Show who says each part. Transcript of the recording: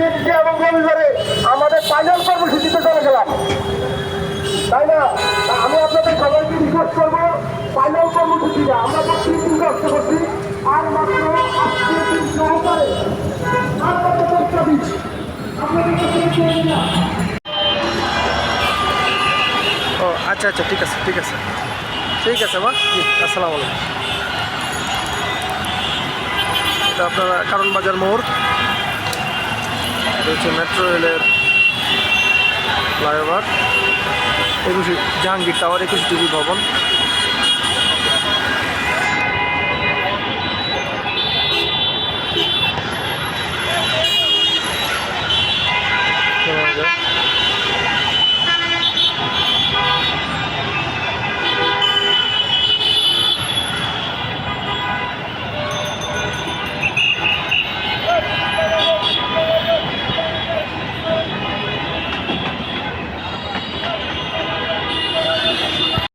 Speaker 1: দিনকে এবং রবিবারে আমাদের ফাইনাল কর্মসূচিতে চলে গেলাম। তাই না? আমি আপনাদের সবাইকে রিকোয়েস্ট করব ফাইনাল কর্মসূচিটা। আমরা বত্রিশ দিন কষ্ট করছি, আর মাত্র
Speaker 2: ও আচ্ছা আচ্ছা ঠিক আছে ঠিক আছে। ঠিক আছে, মা। জি, আসসালামু আলাইকুম। এটা আপনার কারণ বাজার মোড়। এটা হচ্ছে মেট্রো রেলের ফ্লাইওভার একুশে জাহাঙ্গীর টাওয়ার একুশ ডিগ্রি ভবন।